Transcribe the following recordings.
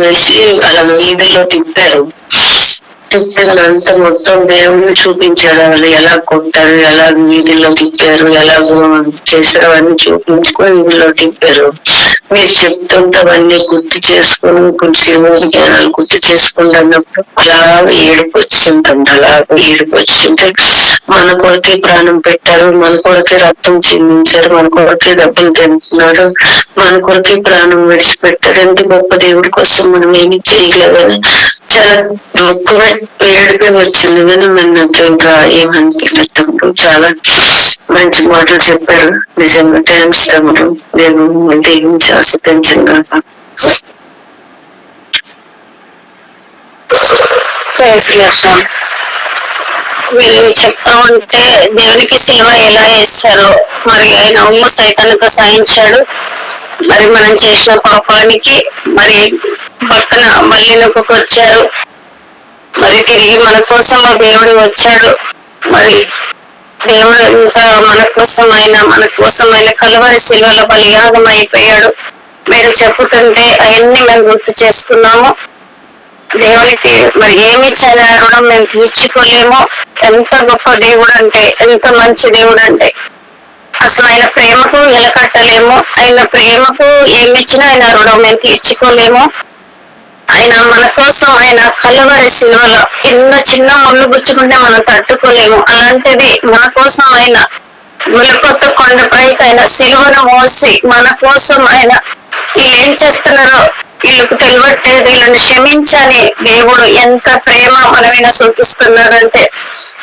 వేసి అలా వీధిలో తిప్పారు తిప్పినంత మొత్తం దేవుడిని చూపించాడు వాళ్ళు ఎలా కొట్టారు ఎలా వీధిలో తిప్పారు ఎలా చేశారు అవన్నీ చూపించుకొని వీధిలో తిప్పారు. మీరు చెప్తుంటే అవన్నీ గుర్తు చేసుకుని కొంచెం జ్ఞానాలు గుర్తు చేసుకుంటూ అన్నప్పుడు అలా ఏడుపు వచ్చిందంట అలా ఏడుపు వచ్చింటే మన కొరకే ప్రాణం పెట్టారు మన కొరకే రక్తం చిందించారు మన కొరకే డబ్బులు తింటున్నాడు మన కొరకే ప్రాణం విడిచిపెట్టారు. ఎంత గొప్ప దేవుడి కోసం మనం ఏమి చేయలేదు చాలా దుఃఖమే ఏడుపే వచ్చింది కానీ మరి నాకు ఇంకా తమ్ముడు చాలా మంచి మాటలు చెప్పారు. నిజంగా థ్యాంక్స్ తమ్ముడు. నేను దీవించి కాక వీళ్ళు చెప్తా ఉంటే దేవునికి సేవ ఎలా చేస్తారో మరి ఆయన ఉమ్మ సైతానికి సాయించాడు మరి మనం చేసిన పాపానికి మరి పక్కన మళ్ళీ నొక్కొచ్చారు మరి తిరిగి మన కోసం ఆ దేవుడు వచ్చాడు. మరి దేవుడు ఇంకా మన కోసం ఆయన మన కోసం ఆయన కలవరి శిల్వల బలియాగం అయిపోయాడు మీరు చెప్పుతుంటే అవన్నీ మేము గుర్తు చేసుకున్నాము. దేవునికి మరి ఏమి ఇచ్చారు రుణం మేము తీర్చుకోలేము. ఎంత గొప్ప దేవుడు అంటే ఎంత మంచి దేవుడు అంటే అసలు ఆయన ప్రేమకు నిలకట్టలేము. ఆయన ప్రేమకు ఏమిచ్చినా ఆయన రుణం మేము తీర్చుకోలేము. ఆయన మన కోసం ఆయన కలవరి సిలువలో ఎన్నో చిన్న ముళ్ళు గుచ్చుకుంటే మనం తట్టుకోలేము. అలాంటిది మన కోసం ఆయన ములకొత్త కొండపైకి ఆయన సిలువను మోసి మన కోసం ఆయన వీళ్ళు ఏం చేస్తున్నారో వీళ్ళకు తెలియట్లేదు. వీళ్ళని క్షమించని దేవుడు ఎంత ప్రేమ మన చూపిస్తున్నాడంటే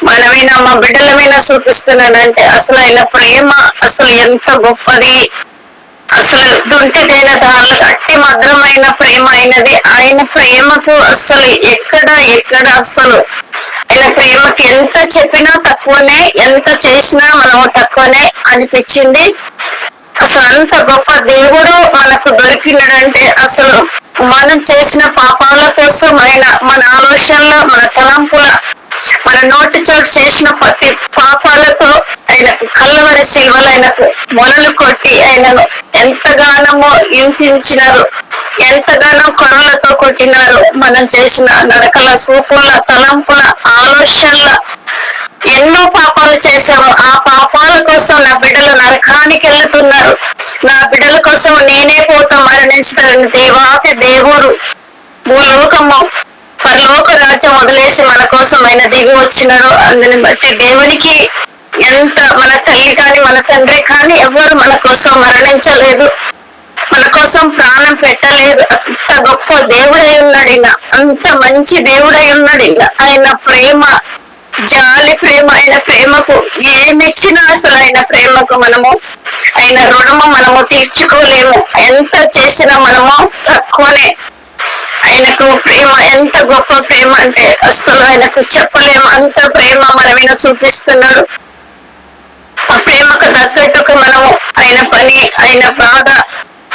మనమైనా మా బిడ్డలమైనా చూపిస్తున్నాడంటే అసలు ఆయన ప్రేమ అసలు ఎంత గొప్పది? అసలు దుంటిదైన దానిలో అట్టి మధురమైన ప్రేమ అయినది ఆయన ప్రేమకు అసలు ఎక్కడ ఎక్కడ అసలు? ఆయన ప్రేమకి ఎంత చెప్పినా తక్కువనే ఎంత చేసినా మనము తక్కువనే అనిపించింది. అసలు అంత గొప్ప దేవుడు మనకు దొరికినాడంటే అసలు మనం చేసిన పాపాల కోసం ఆయన మన ఆలోచనల మన తలంపుల మన నోటి చోటు చేసిన ప్రతి పాపాలతో కళ్ళవరి శిల్వలు ఆయనకు మొలలు కొట్టి ఆయనను ఎంతగానో హింసించినారు. ఎంతగానో కొరలతో కొట్టినారు. మనం చేసిన నడకల సూపుల తలంపుల ఆలోచనల. ఎన్నో పాపాలు చేశాము ఆ పాపాల కోసం నా బిడ్డలు నరకానికి వెళ్తున్నారు. నా బిడ్డల కోసం నేనే పోతా మరణించుతాను దేవాతి దేవుడు భూలోకము పరలోక రాజ్యం వదిలేసి మన కోసం ఆయన దిగి వచ్చినారు. అందుని బట్టి దేవునికి ఎంత మన తల్లి కానీ మన తండ్రి కానీ ఎవరు మన కోసం మరణించలేదు. మన కోసం ప్రాణం పెట్టలేదు. అంత గొప్ప దేవుడై ఉన్నాడు ఈయన. అంత మంచి దేవుడై ఉన్నాడు ఇంకా ఆయన ప్రేమ జాలి ప్రేమ ఆయన ప్రేమకు ఏమిచ్చినా అసలు ఆయన ప్రేమకు మనము ఆయన రుణము మనము తీర్చుకోలేము. ఎంత చేసినా మనము తక్కువనే. ఆయనకు ప్రేమ ఎంత గొప్ప ప్రేమ అంటే అస్సలు ఆయనకు చెప్పలేము. అంత ప్రేమ మన మీద చూపిస్తున్నాడు. తగ్గట్టుకు మనము ఆయన పని ఆయన బాధ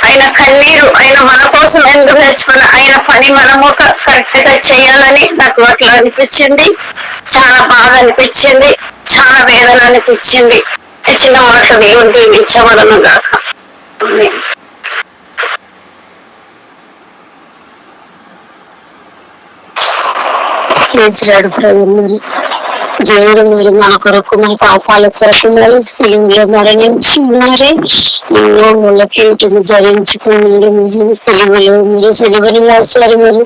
ఆయన కన్నీరు ఆయన మన కోసం ఎందుకు తెచ్చుకున్న ఆయన పని మనము కరెక్ట్గా చేయాలని నాకు అట్లా అనిపించింది. చాలా బాధ అనిపించింది. చాలా వేదన అనిపించింది. చిన్న మాటలు దేవుడు దీవించబడను గాక. ఆమేన్. లేచిరాడు మరి. దేవుడు మీరు మన కొరకు మన పాపాల కొరకు మరి సిలువలో మరణించి మరి ఎన్నో ముళ్ళకేటును ధరించుకున్నాడు మీరు సిలువలో మీరు సిలువని మోస్తారు మరి.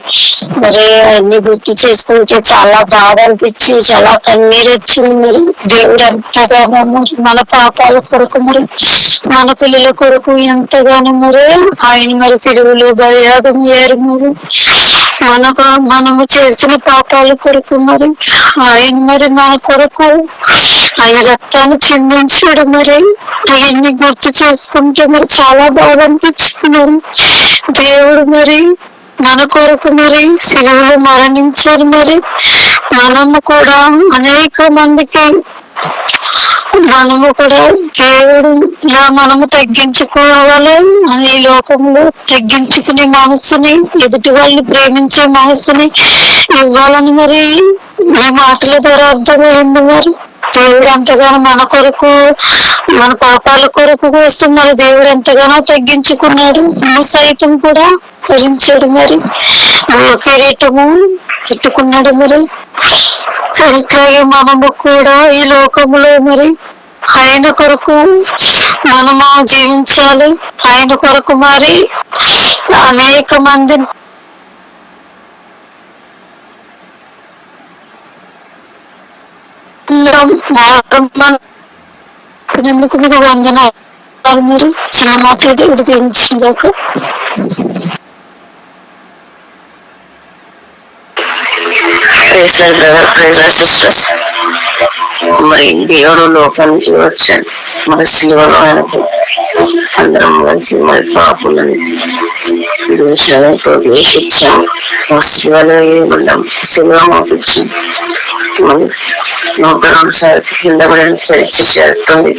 మరి అన్ని గుర్తు చేసుకుంటే చాలా బాధ అనిపించి చాలా కన్నీరు వచ్చింది మరి. దేవుడు ఎంతగానో మరి మన పాపాల కొరకు మరి మన పిల్లల కొరకు ఎంతగానో మరి. ఆయన మరి సిలువలో బలియాగం అయ్యారు మరి. మనకు మనము చేసిన పాపాల కొరకు మరి ఆయన మరి మన కొరకు ఆయన రక్తాన్ని చిందించాడు మరి. ఆయన్ని గుర్తు చేసుకుంటే మరి చాలా బాధ అనిపించింది మరి. దేవుడు మరి మన కొరకు మరి శిలువులు మరణించారు మరి. మనము కూడా అనేక మందికి మనము కూడా దేవుడు ఇలా మనము తగ్గించుకోవాలి. అని ఈ లోకంలో తగ్గించుకునే మనస్సుని ఎదుటి వాళ్ళని ప్రేమించే మనస్సుని ఇవ్వాలని మరి ఈ మాటల ద్వారా అర్థమైంది మరి. దేవుడు ఎంతగానో మన కొరకు మన పాపాల కొరకు కోసం మరి దేవుడు ఎంతగానో తగ్గించుకున్నాడు. నువ్వు సైతం కూడా భరించాడు మరి. నువ్వు కిరీటము పెట్టుకున్నాడు మరి. సరిగ్గా మనము కూడా ఈ లోకములో మరి ఆయన కొరకు మనము జీవించాలి. ఆయన కొరకు మరి అనేక మంది ఎందుకు మీకు వందనాలు? మీరు చిన్న మాటలు దేవుడు దీవించిన దాకా ప్రైజ్ బ్రదర్ ప్రైజ్ సిస్టర్స్ మరి దేవుడు లోకానికి వచ్చాడు మరి శిలువలో ఆయనకు అందరం కలిసి మరి పాపులని దోషాలతో ద్వేషించాము ఆ శివలో ఉన్నాం శిలువ మోపించి మరి నూట రెండు సార్లు కింద పడిన చరిచి చేరుతుంది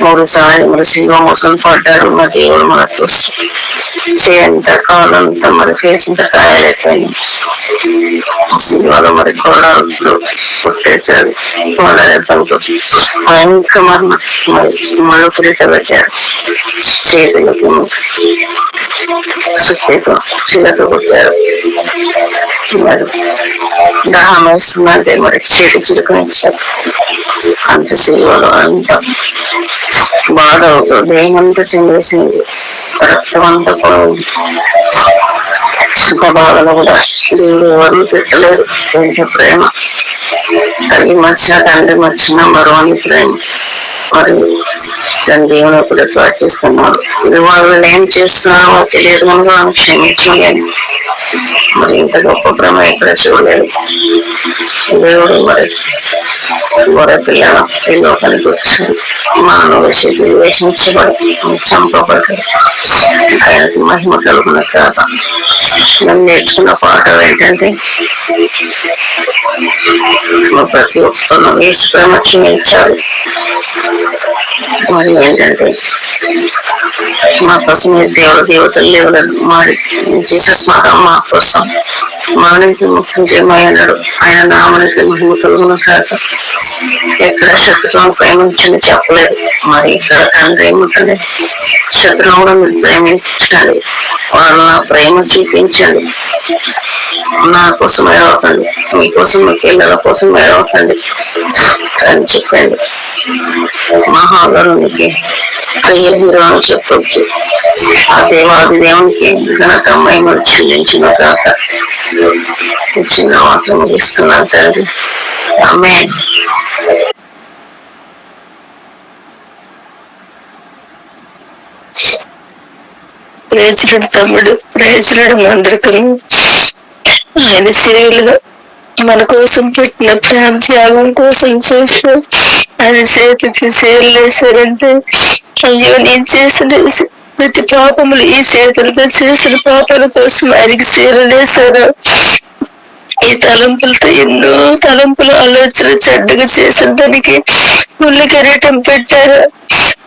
మూడు సార్లు మరి శిలువ మోసం పడ్డాడు మా దేవుడు మనకు చేయంత కాలంతా మరి చేసిన కాయలైపోయింది సినిమాలో మరి కొడాలు కొట్టేశారు కొడాలతో భయంక మరణ మరి మరి దాహం వేస్తుందంటే మరి అంత సినిమాలో అంత బాధ అవుతుంది ఏమంతా చెందేసింది రక్తం అంతా పోయింది అంత బాధలో కూడా దేవుడు ఎవరు తిట్టలేదు ఏంటి ప్రేమ తల్లి మర్చిన తండ్రి మర్చిన మరొని ప్రేమ మరి తన దేవుని ఎప్పుడు ప్రార్థిస్తున్నారు ఇది వాళ్ళు ఏం చేస్తున్నారో తెలియదు కనుక క్షమించలేదు మరి ఇంత గొప్ప ప్రేమ ఎక్కడ చూడలేదు దేవుడు మరి గొర్రె పిల్లల ఈ లోకానికి వచ్చాడు మానవ శక్తి వేషించబడి చంపబడి ఆయనకి మహిమ కలుగున కాక నేను నేర్చుకున్న పాఠం ఏంటంటే మా ప్రతి ఒక్కరు వేసి ప్రేమ క్షమించాలి మరి ఏంటంటే మా కోసం ఈ దేవుడు దేవతలు దేవుడు మారి జీసస్ మాట మా కోసం మా నుంచి ముక్తం చేయమన్నాడు ఆయన నామానికి మహిమ కాక ఎక్కడ శత్రువును ప్రేమించని చెప్పలేదు. మరి ఇక్కడ తండ్రి ఏముంటుంది? శత్రువును కూడా మీరు ప్రేమించండి. వాళ్ళు నా ప్రేమ చూపించండి. నా కోసం ఏడవకండి. మీకోసం మీ పిల్లల కోసం ఏడవకండి. అని చెప్పండి. మహాగరునికి ప్రియ హీరో అని చెప్పొచ్చు ఆ దేవాది దేవునికి ఘనత మహిమలు చెల్లించిన కాక చిన్న వాక్యం ముగిస్తున్నాను తండ్రి. ఆమె ప్రేజుడు తమ్ముడు ప్రేజుడు అందరికీ ఆయన సేవలుగా మన కోసం పెట్టిన ప్రేమ త్యాగం కోసం చేసిన ఆయన చేతికి చేయలేశారంటే అయ్యో నేను చేసిన ప్రతి పాపములు ఈ చేతులతో చేసిన పాపాల కోసం ఆయనకి చేరలేశారు ఈ తలంపులతో ఎన్నో తలంపులు ఆలోచన చెడ్డగా చేసిన దానికి ముళ్ళు కిరీటం పెట్టారు.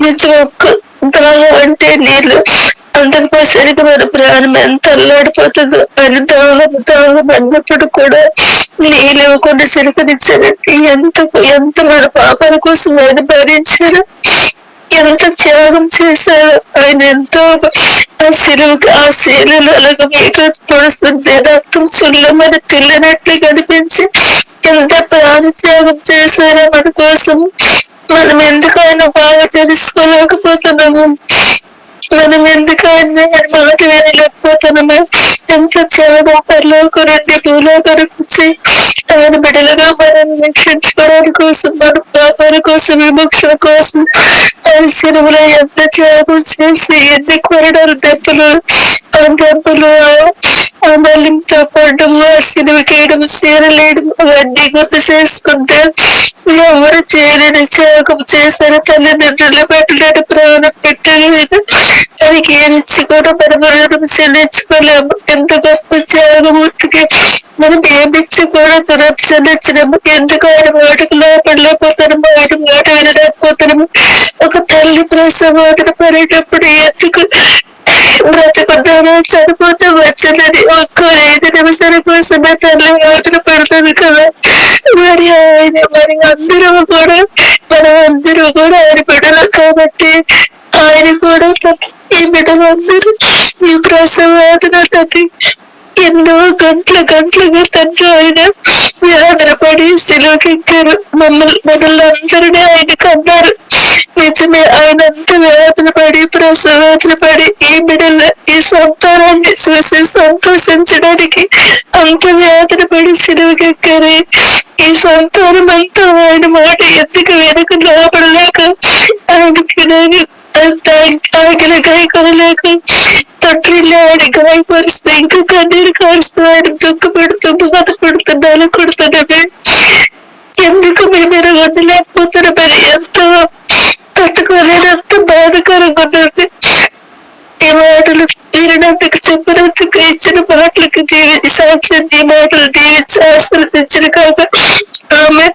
నిజం ఒక్క దాహం అంటే నీళ్ళు అంతకుపోసరికి మన ప్రాణం ఎంత అల్లాడిపోతుందో అని దాహం దాహం అన్నప్పుడు కూడా నీళ్ళు ఇవ్వకుండా చిరకనిచ్చారంటే ఎంత ఎంత మన పాపాల కోసం ఆయన భరించారు. ఎంత త్యాగం చేశారు. ఆయన ఎంతో ఆ సిలువుకి ఆ శీలలు అలాగే మీకు పొడుస్తుంది రక్తం సుల్లమని తిల్లినట్లు కనిపించి ఎంత ప్రాణ త్యాగం చేశారో మన కోసం. మనం ఎందుకైనా బాగా తెలుసుకోలేకపోతున్నాము? మనం ఎందుకైనా మాట వినలేకపోతున్నాము ఎంత త్యాగం పరలోక నుండి భూలోకానికి వచ్చి ఆయన బిడ్డలుగా మనం రక్షించుకోవడం కోసం మన పాపాల కోసం విమోక్షణ కోసం ఆయన సినిమలో ఎంత త్యాగం చేసి ఎన్ని కొరడాలు దెబ్బలు ఆ దెబ్బలు ఆ మళ్ళీతో పడడం ఆ సినిమకేయడం చీరలేయడం అవన్నీ గుర్తు చేసుకుంటే ఎవరు చేయలేని త్యాగం చేశారు తల్లిదండ్రులు పెట్టలేని ప్రాణం పెట్టలేదు. దానికి ఏమిచ్చి కూడా మన మరణం చెల్లించుకోలేము ఎంత గొప్ప త్యాగమూర్తికి మనం ఏమిచ్చి కూడా దురప్సనిచ్చినాము ఎందుకు ఆయన మాటకు లోపడలేకపోతాము ఆయన మాట వినలేకపోతున్నాము. ఒక తల్లి ప్రసవాదన పడేటప్పుడు ఎందుకు బ్రతుకున్నాను చనిపోతే వచ్చిందని ఒక్క ఐదు నిమిషాల కోసమే తల్లి అవతల పడుతుంది కదా. మరి ఆయన మరి అందరూ కూడా మనం అందరూ కూడా ఆయన బిడ్డలు కాబట్టి ఆయన కూడా ఈ బిడ్డలందరూ ఈ ప్రసవ వేదన తండ్రి ఎన్నో గంటల గంటలుగా తండ్రి ఆయన వేదన పడి సిలువకెక్కారు మమ్మల్ని మనల్ని అందరినీ ఆయన కన్నారు నిజమే ఆయన అంత వేదన పడి ప్రసవ వేదన పడి ఈ బిడ్డల ఈ సంతానాన్ని చూసి సంతోషించడానికి అంత వేదన పడి సిలువకెక్కారు ఈ సంతానం అంతా ఆయన మాట ఎందుకు వెనక లోపడలేక ఆయనకి నేను ఆగిన గాయ కొనలేక తొట్టిల్లి గాయపరుస్తూ ఇంకా కన్నీరు కారుస్తూ ఆయన దుఃఖపెడుతూ బాధపడుతున్నాను కొడుతున్నది ఎందుకు మీ మీరు వదిలేకపోతున్న మరి ఎంతో తట్టుకోలేని అంత బాధకరంగా ఉన్నది ఈ మాటలు వినడానికి చెప్పినందుకు ఇచ్చిన మాటలకు దీవించి సాక్ష్యం ఈ మాటలు దీవించి ఆశీర్వదించిన కాక ఆమె